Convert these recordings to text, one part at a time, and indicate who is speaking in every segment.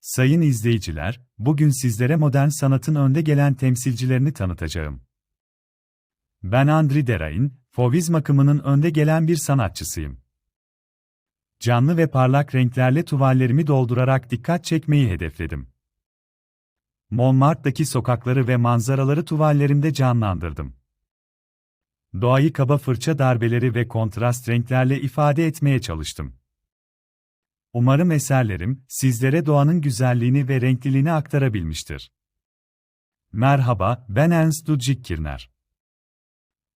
Speaker 1: Sayın izleyiciler, bugün sizlere modern sanatın önde gelen temsilcilerini tanıtacağım. Ben Andri Derain, Fauvism akımının önde gelen bir sanatçısıyım. Canlı ve parlak renklerle tuvallerimi doldurarak dikkat çekmeyi hedefledim. Montmartre'daki sokakları ve manzaraları tuvallerimde canlandırdım. Doğayı kaba fırça darbeleri ve kontrast renklerle ifade etmeye çalıştım. Umarım eserlerim, sizlere doğanın güzelliğini ve renkliliğini aktarabilmiştir. Merhaba, ben Ernst Ludwig Kirner.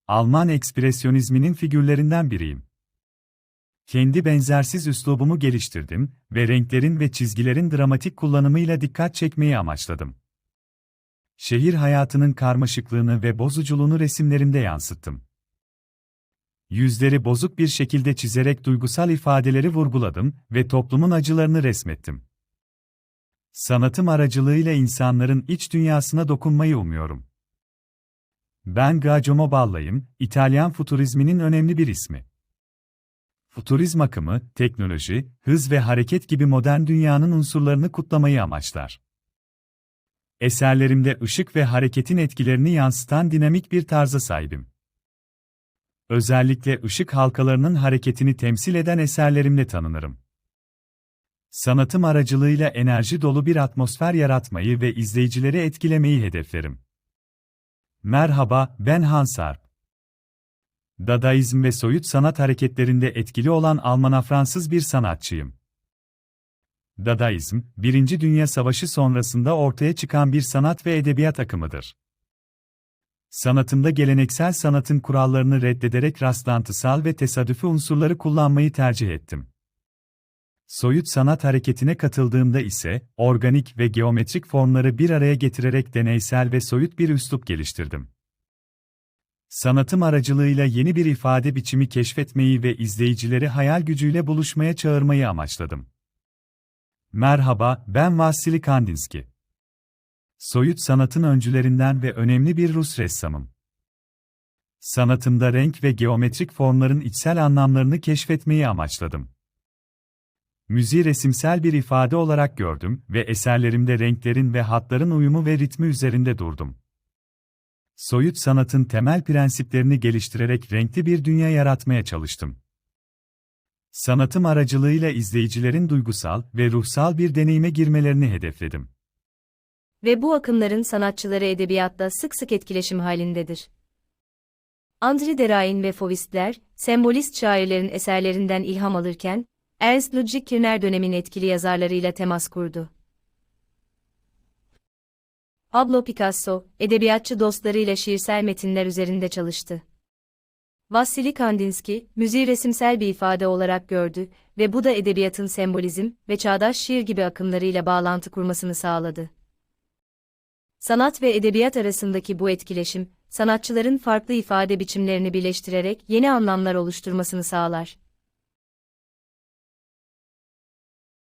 Speaker 1: Alman ekspresyonizminin figürlerinden biriyim. Kendi benzersiz üslubumu geliştirdim ve renklerin ve çizgilerin dramatik kullanımıyla dikkat çekmeyi amaçladım. Şehir hayatının karmaşıklığını ve bozuculuğunu resimlerimde yansıttım. Yüzleri bozuk bir şekilde çizerek duygusal ifadeleri vurguladım ve toplumun acılarını resmettim. Sanatım aracılığıyla insanların iç dünyasına dokunmayı umuyorum. Ben Giacomo Balla'yım, İtalyan futurizminin önemli bir ismi. Futurizm akımı, teknoloji, hız ve hareket gibi modern dünyanın unsurlarını kutlamayı amaçlar. Eserlerimde ışık ve hareketin etkilerini yansıtan dinamik bir tarza sahibim. Özellikle ışık halkalarının hareketini temsil eden eserlerimle tanınırım. Sanatım aracılığıyla enerji dolu bir atmosfer yaratmayı ve izleyicileri etkilemeyi hedeflerim. Merhaba, ben Hans Arp. Dadaizm ve soyut sanat hareketlerinde etkili olan Alman-Fransız bir sanatçıyım. Dadaizm, Birinci Dünya Savaşı sonrasında ortaya çıkan bir sanat ve edebiyat akımıdır. Sanatımda geleneksel sanatın kurallarını reddederek rastlantısal ve tesadüfi unsurları kullanmayı tercih ettim. Soyut sanat hareketine katıldığımda ise, organik ve geometrik formları bir araya getirerek deneysel ve soyut bir üslup geliştirdim. Sanatım aracılığıyla yeni bir ifade biçimi keşfetmeyi ve izleyicileri hayal gücüyle buluşmaya çağırmayı amaçladım. Merhaba, ben Vassili Kandinsky. Soyut sanatın öncülerinden ve önemli bir Rus ressamım. Sanatımda renk ve geometrik formların içsel anlamlarını keşfetmeyi amaçladım. Müziği resimsel bir ifade olarak gördüm ve eserlerimde renklerin ve hatların uyumu ve ritmi üzerinde durdum. Soyut sanatın temel prensiplerini geliştirerek renkli bir dünya yaratmaya çalıştım. Sanatım aracılığıyla izleyicilerin duygusal ve ruhsal bir deneyime girmelerini hedefledim
Speaker 2: ve bu akımların sanatçıları edebiyatta sık sık etkileşim halindedir. Andri Derain ve Fauvistler, sembolist şairlerin eserlerinden ilham alırken, Ernst Ludwig Kirner dönemin etkili yazarlarıyla temas kurdu. Pablo Picasso, edebiyatçı dostlarıyla şiirsel metinler üzerinde çalıştı. Vassili Kandinsky, müziği resimsel bir ifade olarak gördü ve bu da edebiyatın sembolizm ve çağdaş şiir gibi akımlarıyla bağlantı kurmasını sağladı. Sanat ve edebiyat arasındaki bu etkileşim, sanatçıların farklı ifade biçimlerini birleştirerek yeni anlamlar oluşturmasını sağlar.